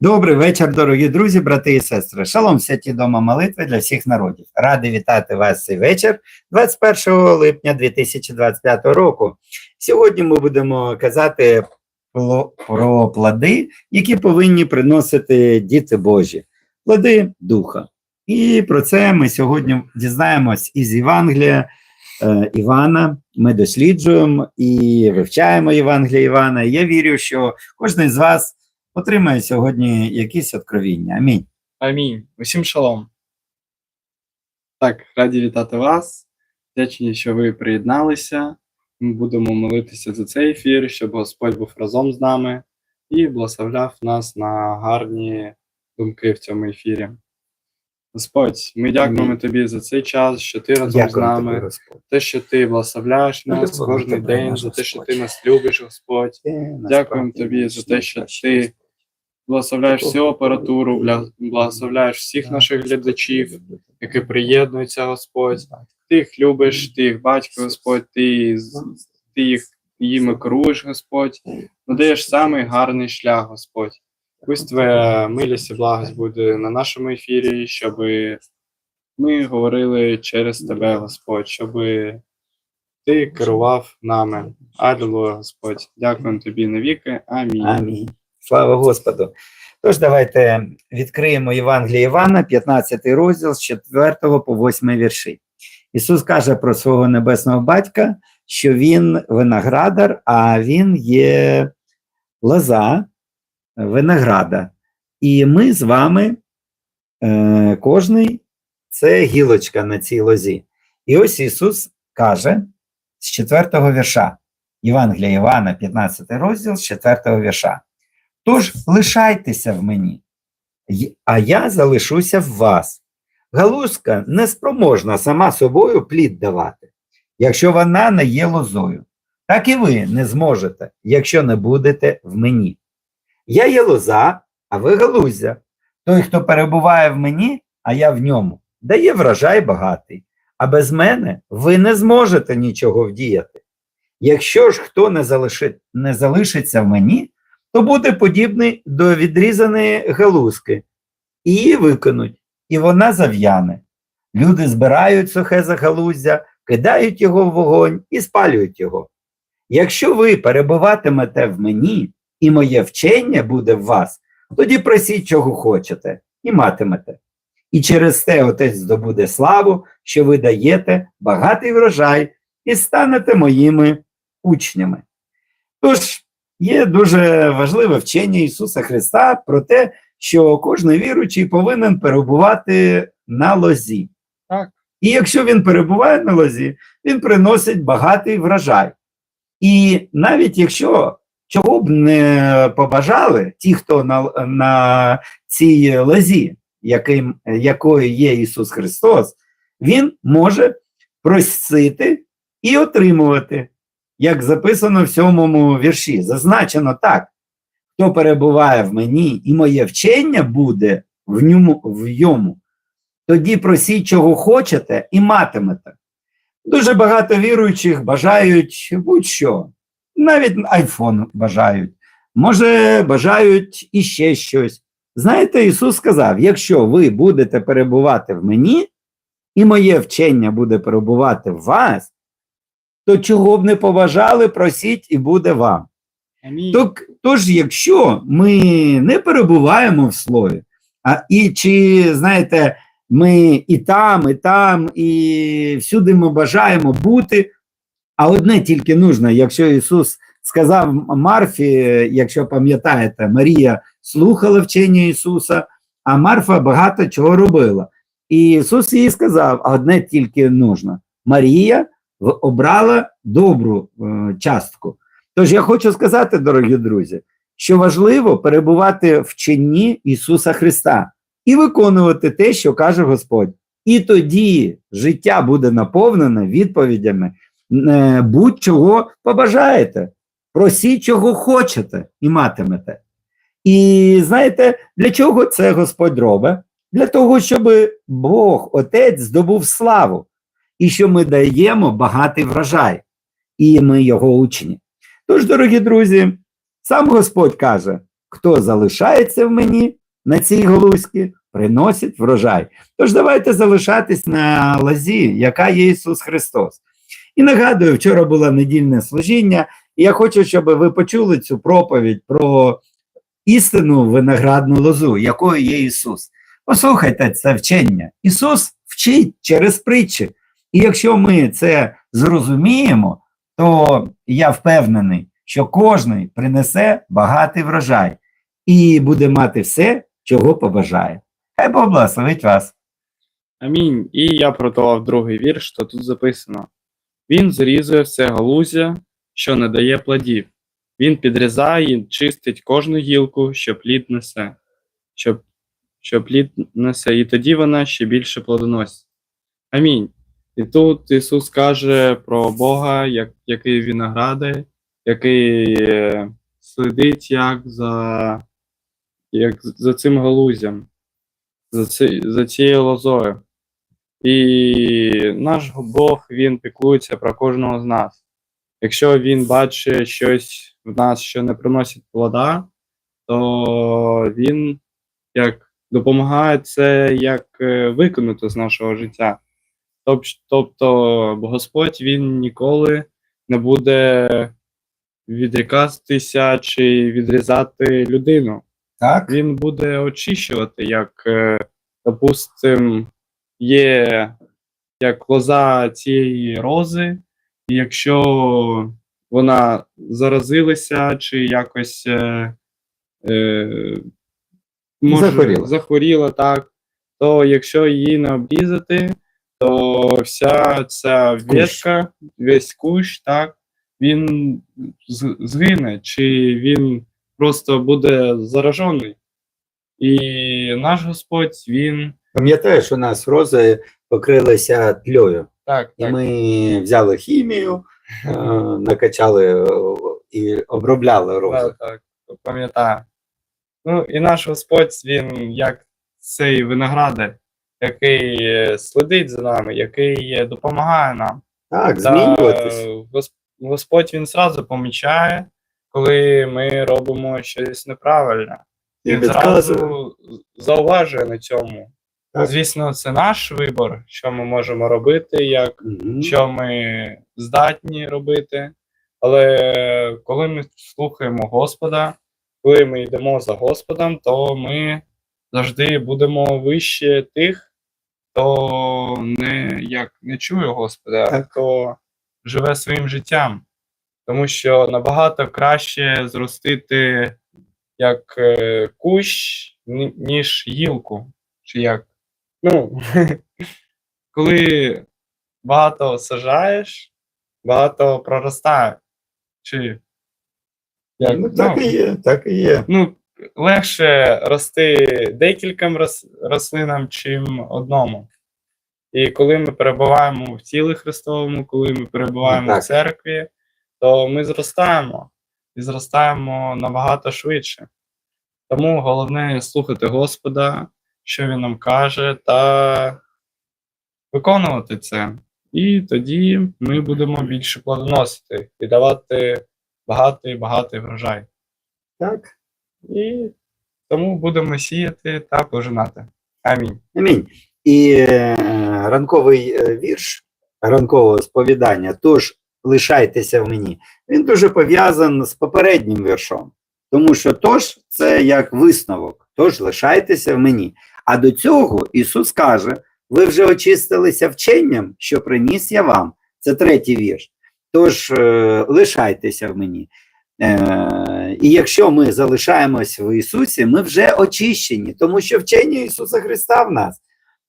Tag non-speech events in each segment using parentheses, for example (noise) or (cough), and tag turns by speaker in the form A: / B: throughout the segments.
A: Добрий вечір, дорогі друзі, брати і сестри. Шалом святі дома молитви для всіх народів. Радий вітати вас цей вечір 21 липня 2025 року. Сьогодні ми будемо казати про плоди, які повинні приносити діти Божі, плоди духа. І про це ми сьогодні дізнаємось із Євангелія е, Івана. Ми досліджуємо і вивчаємо Євангелія Івана. Я вірю, що кожен з вас отримає сьогодні якісь откровіння. Амінь.
B: Амінь. Усім шалом. Так, раді вітати вас. Вдячні, що ви приєдналися. Ми будемо молитися за цей ефір, щоб Господь був разом з нами і благословляв нас на гарні думки в цьому ефірі. Господь, ми дякуємо
A: Амінь.
B: тобі за цей час, що ти разом з нами,
A: тобі, Господь.
B: те, що ти благословляєш нас кожен
A: тебе,
B: день, за те, що ти нас любиш, Господь. Дякуємо тобі за те, що ти
A: Господь.
B: Благословляєш всю апаратуру, благословляєш всіх наших глядачів, які приєднуються, Господь. Ти їх любиш, ти їх батько, Господь, ти, ти їх їми керуєш, Господь, надаєш самий гарний шлях, Господь. Пусть Твоя милість і благость буде на нашому ефірі, щоб ми говорили через Тебе, Господь, щоб Ти керував нами. Алілуя, Господь. Дякуємо Тобі навіки. Амінь.
A: Амінь. Слава Господу. Тож давайте відкриємо Євангеліє Івана, 15 розділ з 4 по 8 вірші. Ісус каже про свого небесного батька, що він виноградар, а він є лоза винограда. І ми з вами, е, кожний, це гілочка на цій лозі. І ось Ісус каже з 4 вірша. Євангелія Івана, 15 розділ з 4 вірша. Тож лишайтеся в мені, а я залишуся в вас. Галузка неспроможна сама собою плід давати, якщо вона не є лозою. Так і ви не зможете, якщо не будете в мені. Я є лоза, а ви галузя. Той, хто перебуває в мені, а я в ньому, дає врожай багатий, а без мене ви не зможете нічого вдіяти. Якщо ж хто не, залиши, не залишиться в мені, то буде подібний до відрізаної галузки, її викинуть, і вона зав'яне. Люди збирають сухе загалуздя, кидають його в вогонь і спалюють його. Якщо ви перебуватимете в мені, і моє вчення буде в вас, тоді просіть, чого хочете, і матимете. І через те Отець здобуде славу, що ви даєте багатий врожай і станете моїми учнями. Тож є дуже важливе вчення Ісуса Христа про те, що кожен віруючий повинен перебувати на лозі.
B: Так.
A: І якщо він перебуває на лозі, він приносить багатий врожай. І навіть якщо чого б не побажали ті, хто на, на цій лозі, яким, якою є Ісус Христос, Він може просити і отримувати, як записано в сьомому вірші. Зазначено так: хто перебуває в мені, і моє вчення буде в ньому, в йому, тоді просіть, чого хочете, і матимете. Дуже багато віруючих бажають будь-що, навіть айфон бажають, може, бажають іще щось. Знаєте, Ісус сказав: якщо ви будете перебувати в мені, і моє вчення буде перебувати в вас, то чого б не побажали, просіть, і буде вам.
B: Амінь.
A: Так, тож, якщо ми не перебуваємо в слові, а і чи знаєте, ми і там, і там, і всюди ми бажаємо бути. А одне тільки нужно, якщо Ісус сказав Марфі, якщо пам'ятаєте, Марія слухала вчення Ісуса, а Марфа багато чого робила. І Ісус їй сказав: одне тільки нужно. Марія обрала добру е, частку. Тож я хочу сказати, дорогі друзі, що важливо перебувати в чині Ісуса Христа і виконувати те, що каже Господь. І тоді життя буде наповнене відповідями е, будь-чого побажаєте. Просіть, чого хочете, і матимете. І знаєте, для чого це Господь робить? Для того, щоб Бог, Отець, здобув славу, і що ми даємо багатий врожай, і ми його учні. Тож, дорогі друзі, сам Господь каже: хто залишається в мені на цій галузці, приносить врожай. Тож давайте залишатись на лозі, яка є Ісус Христос. І нагадую, вчора було недільне служіння, і я хочу, щоб ви почули цю проповідь про істину виноградну лозу, якою є Ісус. Послухайте це вчення. Ісус вчить через притчі. І якщо ми це зрозуміємо, то я впевнений, що кожний принесе багатий врожай і буде мати все, чого побажає. Хай Бог благословить вас.
B: Амінь. І я продавав другий вірш, то тут записано: Він зрізує все галузя, що не дає плодів. Він підрізає чистить кожну гілку, що плід несе, що, що плід несе, і тоді вона ще більше плодоносить. Амінь. І тут Ісус каже про Бога, як, який виноградар, який е, слідить як за, як за цим галузям, за, ці, за цією лозою. І наш Бог він піклується про кожного з нас. Якщо він бачить щось в нас, що не приносить плода, то він як допомагає це як е, виконати з нашого життя. Тоб- Тобто Господь він ніколи не буде відрікатися чи відрізати людину
A: Так?
B: він буде очищувати, як, е, допустим, є як лоза цієї рози, і якщо вона заразилася чи якось е, е,
A: Захворіла.
B: захворіла, так, то якщо її не обрізати, то вся ця ветка, весь кущ, так, він згине, чи він просто буде заражений. І наш Господь, він
A: Пам'ятаєш, у нас рози покрилися тльою.
B: так,
A: І
B: так,
A: ми взяли хімію, е, накачали е, і обробляли рози.
B: так, так, пам'ятаю. Ну, і наш Господь, він як цей виноградар, який е, слідить за нами, який е, допомагає нам.
A: Так,
B: Та,
A: змінюватись.
B: Господь він зразу помічає, коли ми робимо щось неправильне.
A: І
B: Він зразу зауважує на цьому.
A: Так.
B: Звісно, це наш вибір, що ми можемо робити, як
A: Мгм.
B: що ми здатні робити. Але коли ми слухаємо Господа, коли ми йдемо за Господом, то ми завжди будемо вище тих, хто не, як, не чує Господа, хто живе своїм життям. Тому що набагато краще зростити як е, кущ, ніж гілку. Чи як? Ну, (laughs) коли багато сажаєш, багато проростає. Чи як?
A: Ну, так і є, так і є.
B: ну, легше рости декільком рослинам, чим одному. І коли ми перебуваємо в тілі Христовому, коли ми перебуваємо
A: Ну,
B: в церкві, то ми зростаємо і зростаємо набагато швидше. Тому головне слухати Господа, що Він нам каже, та виконувати це. І тоді ми будемо більше плодоносити і давати багатий багатий врожай.
A: Так.
B: І тому будемо сіяти та пожинати. Амінь.
A: Амінь. І е, ранковий е, вірш ранкового сповідання, тож лишайтеся в мені. Він дуже пов'язаний з попереднім віршом, тому що тож це як висновок, тож лишайтеся в мені. А до цього Ісус каже: ви вже очистилися вченням, що приніс я вам. Це третій вірш. Тож е, лишайтеся в мені. Е, і якщо ми залишаємось в Ісусі, ми вже очищені, тому що вчення Ісуса Христа в нас.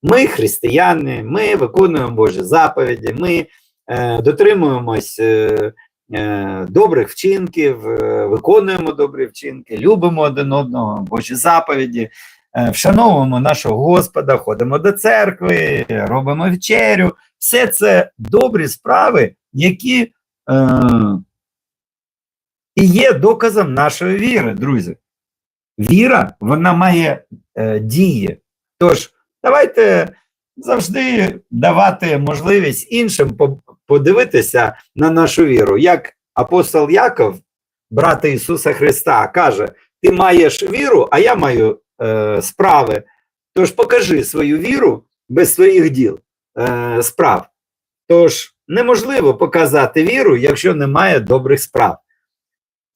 A: Ми християни, ми виконуємо Божі заповіді, ми е, дотримуємось е, е, добрих вчинків, е, виконуємо добрі вчинки, любимо один одного, Божі заповіді, е, вшановуємо нашого Господа, ходимо до церкви, робимо вечерю. Все це добрі справи, які е, і є доказом нашої віри, друзі. Віра, вона має е, дії. Тож, давайте завжди давати можливість іншим подивитися на нашу віру. Як апостол Яков, брат Ісуса Христа, каже: ти маєш віру, а я маю е, справи. Тож покажи свою віру без своїх діл, е, справ. Тож неможливо показати віру, якщо немає добрих справ.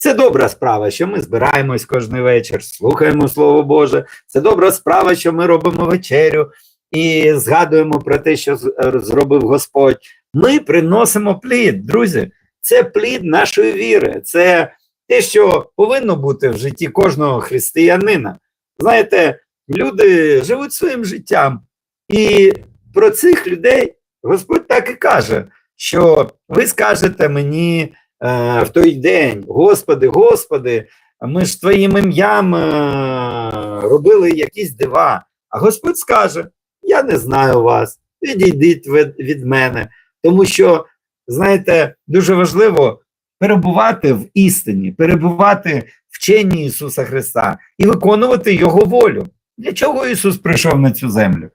A: Це добра справа, що ми збираємось кожен вечір, слухаємо Слово Боже. Це добра справа, що ми робимо вечерю і згадуємо про те, що е, зробив Господь. Ми приносимо плід, друзі. Це плід нашої віри. Це те, що повинно бути в житті кожного християнина. Знаєте, люди живуть своїм життям, і про цих людей Господь так і каже, що ви скажете мені в той день, Господи, Господи, ми ж Твоїм ім'ям е, робили якісь дива. А Господь скаже: Я не знаю вас, відійдіть від, від мене. Тому що, знаєте, дуже важливо перебувати в істині, перебувати в вченні Ісуса Христа і виконувати Його волю. Для чого Ісус прийшов на цю землю?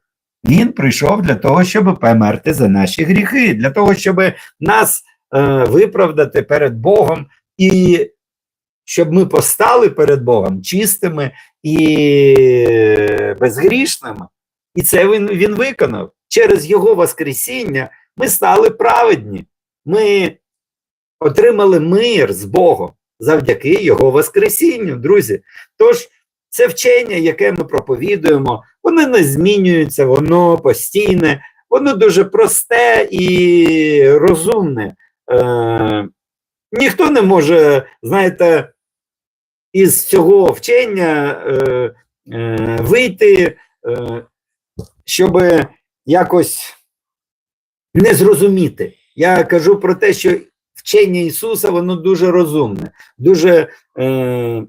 A: Він прийшов для того, щоб померти за наші гріхи, для того, щоб нас е, виправдати перед Богом і щоб ми постали перед Богом чистими і безгрішними. І це він, він виконав. Через Його Воскресіння ми стали праведні. Ми отримали мир з Богом завдяки Його Воскресінню, друзі. Тож це вчення, яке ми проповідуємо, воно не змінюється, воно постійне, воно дуже просте і розумне. Е, ніхто не може, знаєте, із цього вчення е, е, вийти, щоб якось не зрозуміти. Я кажу про те, що вчення Ісуса, воно дуже розумне, дуже е,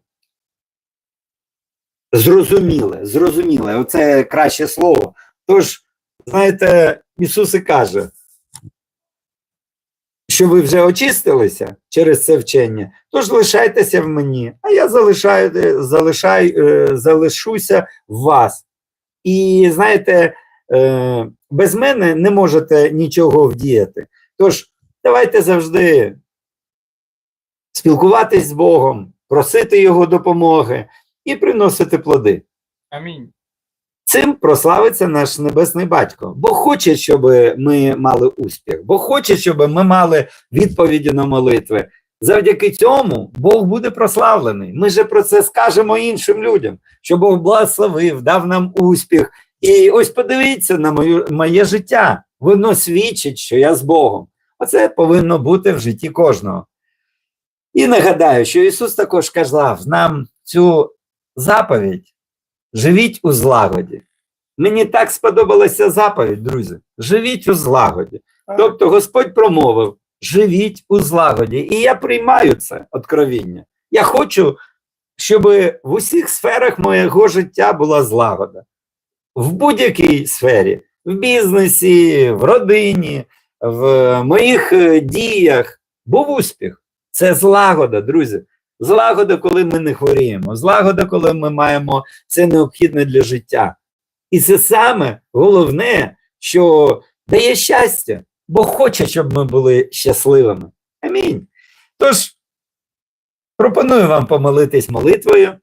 A: зрозуміле, зрозуміле. Оце краще слово. Тож, знаєте, Ісус і каже, що ви вже очистилися через це вчення, тож лишайтеся в мені, а я залишаю, залишаю, е, залишуся в вас. І знаєте, е, без мене не можете нічого вдіяти. Тож, давайте завжди спілкуватись з Богом, просити Його допомоги і приносити плоди.
B: Амінь.
A: Цим прославиться наш небесний батько, бо хоче, щоб ми мали успіх, бо хоче, щоб ми мали відповіді на молитви. Завдяки цьому Бог буде прославлений. Ми же про це скажемо іншим людям, що Бог благословив, дав нам успіх. І ось подивіться на мою, моє життя. Воно свідчить, що я з Богом. Оце повинно бути в житті кожного. І нагадаю, що Ісус також казав нам цю заповідь живіть у злагоді. Мені так сподобалася заповідь, друзі. Живіть у злагоді. Тобто Господь промовив: живіть у злагоді. І я приймаю це откровіння. Я хочу, щоб в усіх сферах моєго життя була злагода. В будь-якій сфері, в бізнесі, в родині, в моїх е, діях був успіх. Це злагода, друзі. Злагода, коли ми не хворіємо, злагода, коли ми маємо це необхідне для життя. І це саме головне, що дає щастя, бо хоче, щоб ми були щасливими. Амінь. Тож, пропоную вам помолитись молитвою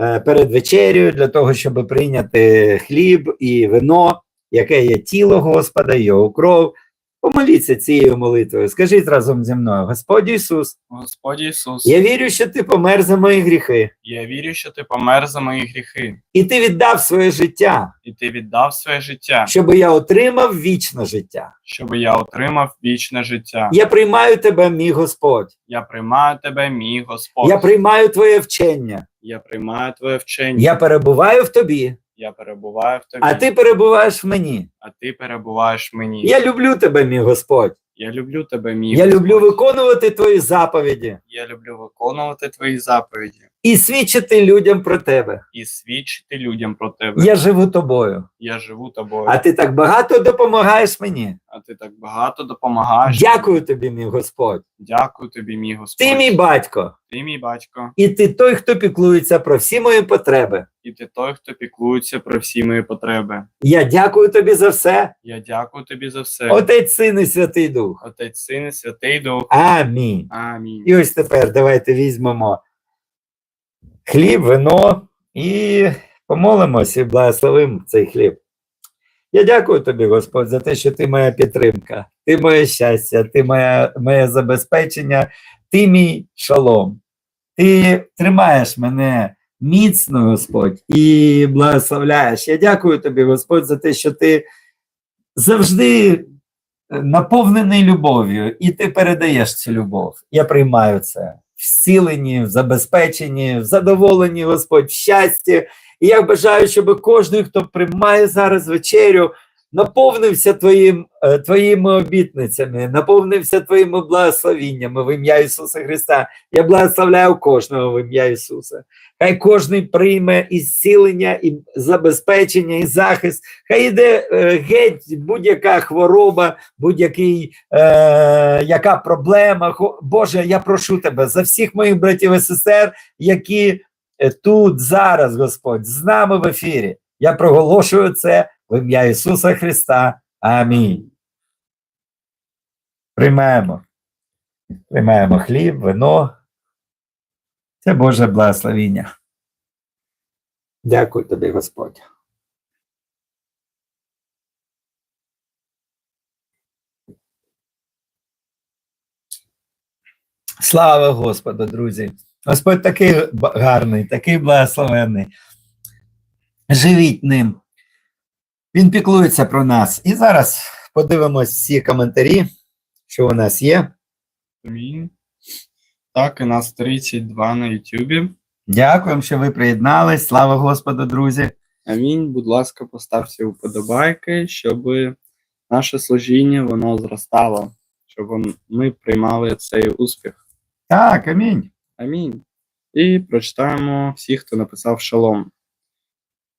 A: е, перед вечерею для того, щоб прийняти хліб і вино, яке є тіло Господа, його кров. Помоліться цією молитвою. Скажіть разом зі мною, Господь Ісус,
B: Господь Ісус,
A: я вірю, що ти помер за мої гріхи,
B: я вірю, що ти помер за мої гріхи,
A: і ти віддав своє життя,
B: і ти віддав своє життя,
A: щоб я отримав вічне життя.
B: щоб я отримав вічне життя.
A: Я приймаю тебе, мій Господь.
B: Я приймаю тебе, мій Господь.
A: Я приймаю твоє вчення.
B: Я приймаю твоє вчення.
A: Я перебуваю в тобі,
B: Я перебуваю в тобі,
A: а ти перебуваєш в мені.
B: а ти перебуваєш в мені.
A: Я люблю тебе, мій Господь.
B: Я люблю тебе, мій
A: Я
B: Господь.
A: люблю виконувати твої заповіді
B: Я люблю виконувати твої заповіді
A: і свідчити людям про тебе.
B: і свідчити людям про тебе.
A: Я живу тобою,
B: Я живу тобою,
A: а ти так багато допомагаєш мені.
B: а ти так багато допомагаєш.
A: Дякую тобі, мій Господь.
B: Дякую тобі, мій Господь.
A: Ти мій батько,
B: Ти мій батько,
A: і ти той, хто піклується про всі мої потреби.
B: І ти той, хто піклується про всі мої потреби.
A: Я дякую тобі за все,
B: Я дякую тобі за все.
A: Отець, Син і Святий Дух.
B: Отець, Син і Святий Дух.
A: Амінь.
B: Амінь.
A: І ось тепер давайте візьмемо хліб, вино і помолимось і благословимо цей хліб. Я дякую тобі, Господь, за те, що ти моя підтримка, ти моє щастя, ти моє, моє забезпечення, ти мій шалом. Ти тримаєш мене міцно, Господь, і благословляєш. Я дякую тобі, Господь, за те, що ти завжди е, наповнений любов'ю, і ти передаєш цю любов. Я приймаю це в зціленні, в забезпеченні, в задоволенні, Господь, в щасті. І я бажаю, щоб кожен, хто приймає зараз вечерю, наповнився твоїм, е, твоїми обітницями, наповнився твоїми благословіннями в ім'я Ісуса Христа. Я благословляю кожного в ім'я Ісуса. Хай кожен прийме і зцілення, і забезпечення, і захист. Хай йде е, геть будь-яка хвороба, будь-який, е, яка проблема. Боже, я прошу тебе за всіх моїх братів і сестер, які е, тут зараз, Господь, з нами в ефірі. Я проголошую це в ім'я Ісуса Христа. Амінь. Приймаємо. Приймаємо хліб, вино. Це Боже благословіння. Дякую тобі, Господь. Слава Господу, друзі! Господь такий гарний, такий благословенний. Живіть ним. Він піклується про нас. І зараз подивимось всі коментарі, що у нас є.
B: Так, і нас 32 на Ютубі.
A: Дякуємо, що ви приєднались. Слава Господу, друзі.
B: Амінь. Будь ласка, поставте вподобайки, щоб наше служіння воно зростало, щоб ми приймали цей успіх.
A: Так, амінь.
B: Амінь. І прочитаємо всіх, хто написав шалом.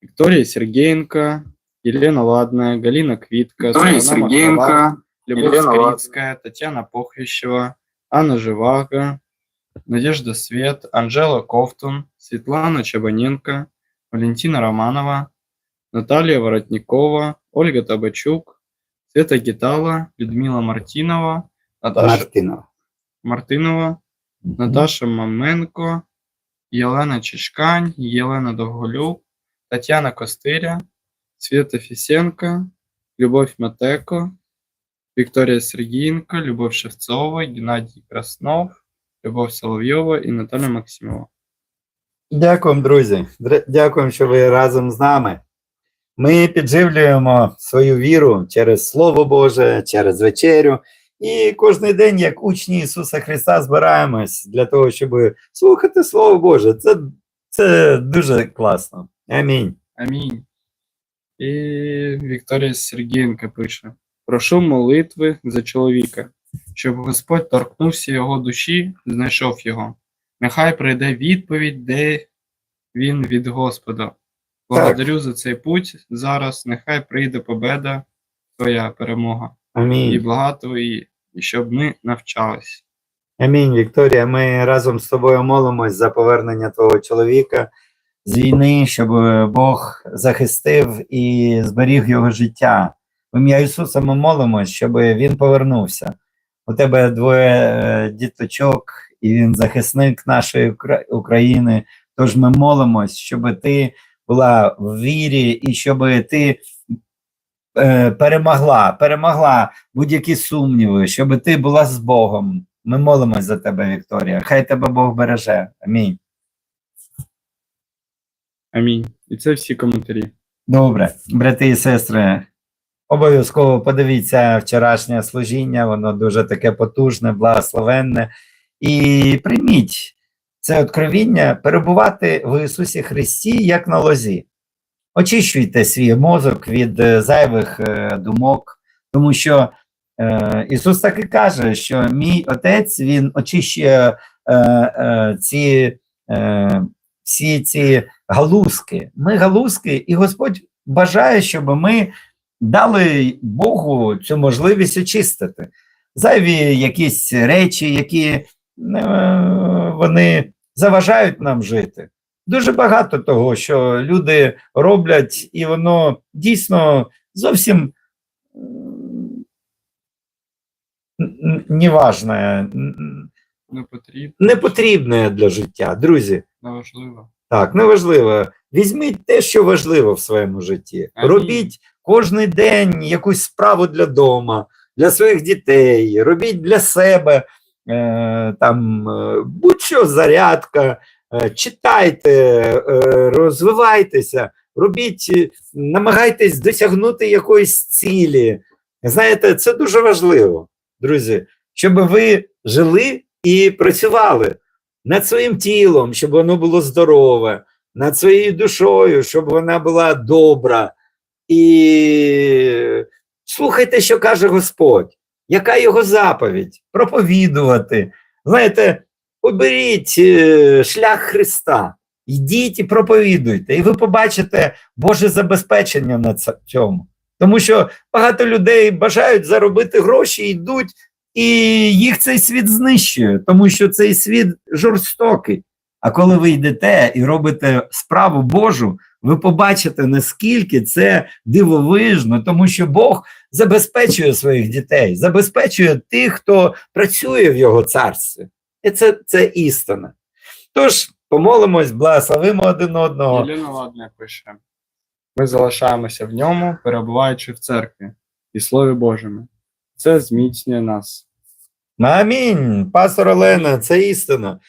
B: Вікторія Сергієнко, Єлена Ладная, Галина Квітка,
C: Виктория Сергеенко,
B: Махова, Любовь
C: Елена Ладная.
B: Татьяна Похрищева, Анна Живаго, Надежда Свет, Анжела Ковтун, Светлана Чабаненко, Валентина Романова, Наталья Воротникова, Ольга Табачук, Света Гитала, Людмила Мартинова, Наташа
A: Мартинов.
B: Мартинова, Наташа Маменко, Єлена Чешкань, Єлена Довголюк, Тетяна Костиря, Свята Фісенко, Любов Матеко, Вікторія Сергієнко, Любов Шевцова, Геннадій Краснов, Любов Соловйова і Наталя Максимова.
A: Дякуємо, друзі. Дякуємо, що ви разом з нами. Ми підживлюємо свою віру через Слово Боже, через вечерю. І кожен день, як учні Ісуса Христа, збираємось для того, щоб слухати Слово Боже. Це, це дуже класно. Амінь.
B: Амінь. І Вікторія Сергієнко пише: Прошу молитви за чоловіка, щоб Господь торкнувся його душі, знайшов його. Нехай прийде відповідь, де він від Господа. Благодарю за цей путь. Зараз нехай прийде победа, твоя перемога.
A: Амінь.
B: І блага твої, і щоб ми навчались.
A: Амінь, Вікторія. Ми разом з тобою молимось за повернення твого чоловіка з війни, щоб Бог захистив і зберіг його життя. В ім'я Ісуса ми молимось, щоб він повернувся. У тебе двоє е, діточок, і він захисник нашої України. Тож ми молимось, щоб ти була в вірі і щоб ти е, перемогла, перемогла будь-які сумніви, щоб ти була з Богом. Ми молимось за тебе, Вікторія. Хай тебе Бог береже. Амінь.
B: Амінь. І це всі коментарі.
A: Добре, брати і сестри, обов'язково подивіться вчорашнє служіння, воно дуже таке потужне, благословенне. І прийміть це откровіння перебувати в Ісусі Христі як на лозі. Очищуйте свій мозок від е, зайвих е, думок, тому що е, Ісус так і каже, що мій Отець Він очищує е, е, ці, е, всі ці галузки. Ми галузки, і Господь бажає, щоб ми дали Богу цю можливість очистити. Зайві якісь речі, які е, вони заважають нам жити. Дуже багато того, що люди роблять, і воно дійсно зовсім неважне, н-
B: Не потрібно,
A: не потрібне для життя, друзі.
B: Неважливо.
A: Так, неважливо. Візьміть те, що важливо в своєму житті.
B: Амінь.
A: Робіть кожен день якусь справу для дома, для своїх дітей, робіть для себе е, там е, будь-що зарядка, е, читайте, е, розвивайтеся, робіть, намагайтесь досягнути якоїсь цілі. Знаєте, це дуже важливо, друзі, щоб ви жили і працювали над своїм тілом, щоб воно було здорове, над своєю душою, щоб вона була добра. І слухайте, що каже Господь, яка його заповідь? Проповідувати. Знаєте, оберіть е, шлях Христа, йдіть і проповідуйте, і ви побачите Боже забезпечення на цьому. Тому що багато людей бажають заробити гроші, йдуть, і їх цей світ знищує, тому що цей світ жорстокий. А коли ви йдете і робите справу Божу, ви побачите, наскільки це дивовижно, тому що Бог забезпечує своїх дітей, забезпечує тих, хто працює в його царстві. І це, це істина. Тож помолимось, благословимо один одного.
B: Єліна Ладне пише: Ми залишаємося в ньому, перебуваючи в церкві і Слові Божому. Це зміцнює нас.
A: Амінь, пастор Олена, це істина.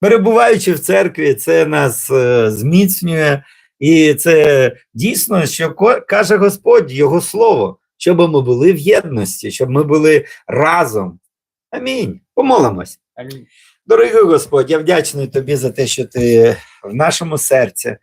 A: Перебуваючи в церкві, це нас е, зміцнює, і це дійсно, що каже Господь, Його слово, щоб ми були в єдності, щоб ми були разом. Амінь. Помолимось.
B: Амінь.
A: Дорогий Господь, я вдячний тобі за те, що ти в нашому серці,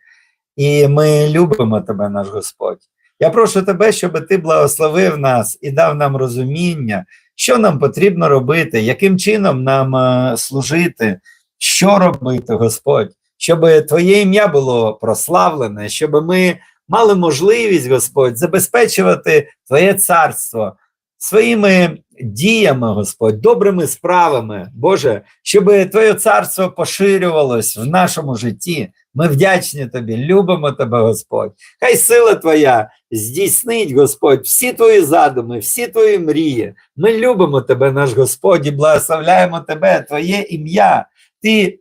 A: і ми любимо тебе, наш Господь. Я прошу тебе, щоб ти благословив нас і дав нам розуміння, що нам потрібно робити, яким чином нам е, служити, що робити, Господь, щоб Твоє ім'я було прославлене, щоб ми мали можливість, Господь, забезпечувати Твоє царство своїми діями, Господь, добрими справами, Боже, щоб Твоє царство поширювалось в нашому житті. Ми вдячні Тобі, любимо Тебе, Господь. Хай сила Твоя здійснить, Господь, всі Твої задуми, всі Твої мрії. Ми любимо Тебе, наш Господь, і благословляємо Тебе, Твоє ім'я. Ти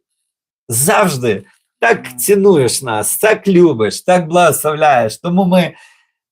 A: завжди так цінуєш нас, так любиш, так благословляєш. Тому ми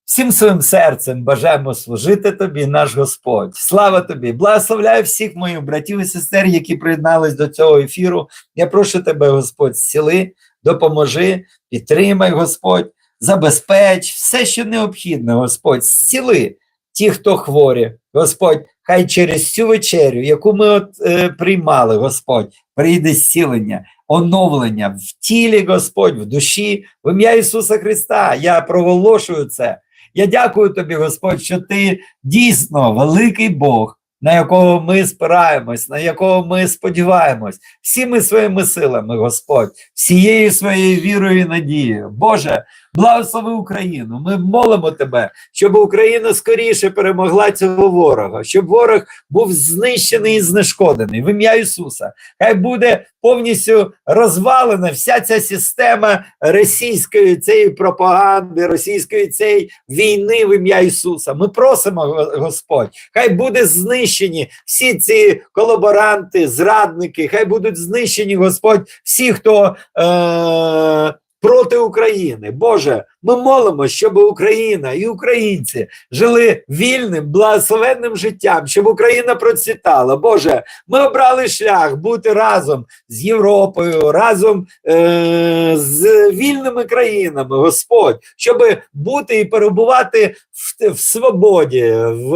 A: всім своїм серцем бажаємо служити тобі, наш Господь. Слава тобі! Благословляю всіх моїх братів і сестер, які приєднались до цього ефіру. Я прошу тебе, Господь, зціли, допоможи, підтримай, Господь, забезпеч все, що необхідне, Господь, зціли ті, хто хворі, Господь. Хай через цю вечерю, яку ми от, е, приймали, Господь, прийде зцілення, оновлення в тілі, Господь, в душі, в ім'я Ісуса Христа. Я проголошую це. Я дякую тобі, Господь, що ти дійсно великий Бог, на якого ми спираємось, на якого ми сподіваємось, всіми своїми силами, Господь, всією своєю вірою і надією. Боже, благослови Україну. Ми молимо тебе, щоб Україна скоріше перемогла цього ворога, щоб ворог був знищений і знешкодений в ім'я Ісуса. Хай буде повністю розвалена вся ця система російської цієї пропаганди, російської цієї війни в ім'я Ісуса. Ми просимо, Господь, хай буде знищені всі ці колаборанти, зрадники, хай будуть знищені, Господь, всі, хто. Е- Проти України, Боже, ми молимо, щоб Україна і українці жили вільним, благословенним життям, щоб Україна процвітала. Боже, ми обрали шлях бути разом з Європою, разом е- з вільними країнами, Господь, щоб бути і перебувати в, в свободі, в,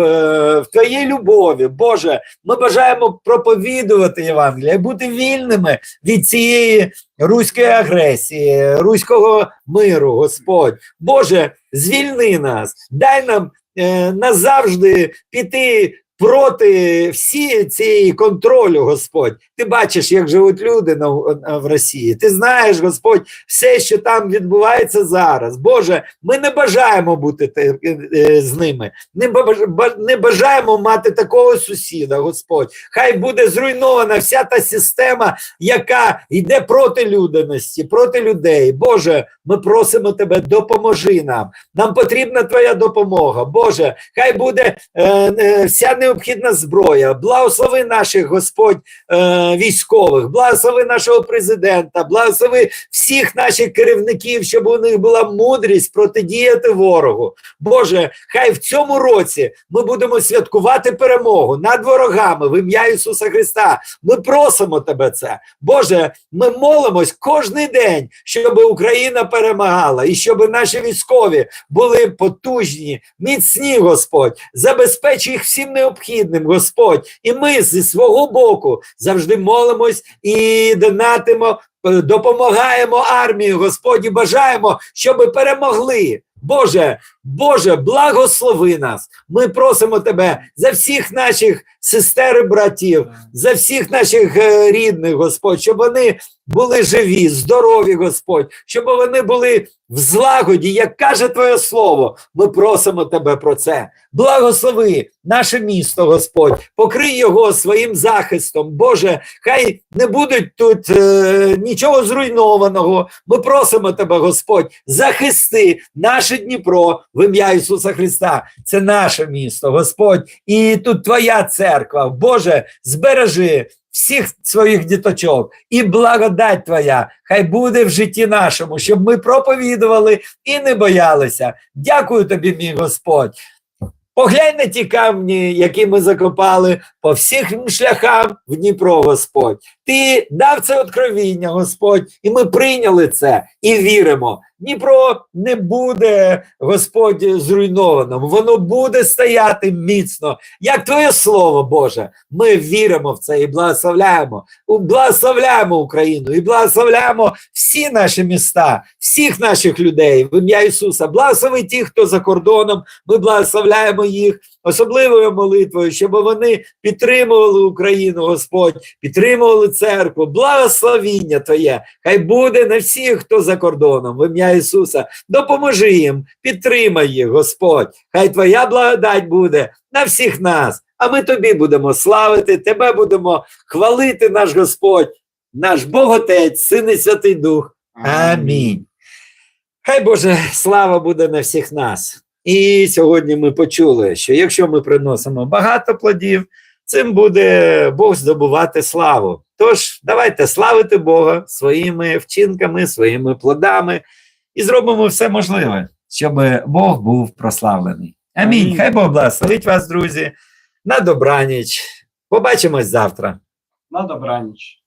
A: в Твоїй любові. Боже, ми бажаємо проповідувати Євангелія, бути вільними від цієї руської агресії, руського миру, Господь. Боже, звільни нас, дай нам е, назавжди піти проти всі цієї контролю, Господь. Ти бачиш, як живуть люди на, в Росії. Ти знаєш, Господь, все, що там відбувається зараз. Боже, ми не бажаємо бути те- е, з ними. Не, баж- ба- не бажаємо мати такого сусіда, Господь. Хай буде зруйнована вся та система, яка йде проти людяності, проти людей. Боже, ми просимо тебе, допоможи нам. Нам потрібна твоя допомога. Боже, хай буде е, е, вся необхідна зброя. Благослови наших Господь е, військових, благослови нашого президента, благослови всіх наших керівників, щоб у них була мудрість протидіяти ворогу. Боже, хай в цьому році ми будемо святкувати перемогу над ворогами в ім'я Ісуса Христа. Ми просимо тебе це. Боже, ми молимось кожен день, щоб Україна перемагала і щоб наші військові були потужні, міцні, Господь. Забезпечуй їх всім необхідним, Господь. І ми зі свого боку завжди молимось і донатимо, е, допомагаємо армії, Господь, і бажаємо, щоб перемогли. Боже, Боже, благослови нас. Ми просимо Тебе за всіх наших сестер і братів, за всіх наших е, рідних, Господь, щоб вони були живі, здорові, Господь, щоб вони були в злагоді, як каже Твоє Слово. Ми просимо Тебе про це. Благослови наше місто, Господь, покрий його своїм захистом. Боже, хай не будуть тут е, нічого зруйнованого. Ми просимо Тебе, Господь, захисти наше Дніпро в ім'я Ісуса Христа. Це наше місто, Господь, і тут Твоя церква. Боже, збережи всіх своїх діточок і благодать Твоя, хай буде в житті нашому, щоб ми проповідували і не боялися. Дякую тобі, мій Господь. Поглянь на ті камні, які ми закопали по всіх шляхам в Дніпро, Господь. Ти дав це откровіння, Господь, і ми прийняли це і віримо. Дніпро не буде, Господь, зруйнованим. Воно буде стояти міцно, як Твоє Слово, Боже. Ми віримо в це і благословляємо. Благословляємо Україну і благословляємо всі наші міста, всіх наших людей в ім'я Ісуса. Благослови тих, хто за кордоном. Ми благословляємо їх особливою молитвою, щоб вони підтримували Україну, Господь, підтримували церкву, благословіння Твоє. Хай буде на всіх, хто за кордоном, в ім'я Ісуса. Допоможи їм, підтримай їх, Господь. Хай Твоя благодать буде на всіх нас. А ми тобі будемо славити, тебе будемо хвалити, наш Господь, наш Бог Отець, Син і Святий Дух. Амінь. Хай Боже, слава буде на всіх нас. І сьогодні ми почули, що якщо ми приносимо багато плодів, цим буде Бог здобувати славу. Тож давайте славити Бога своїми вчинками, своїми плодами і зробимо все можливе, щоб Бог був прославлений. Амінь.
B: Амінь.
A: Хай Бог благословить вас, друзі. На добраніч. Побачимось завтра.
B: На добраніч.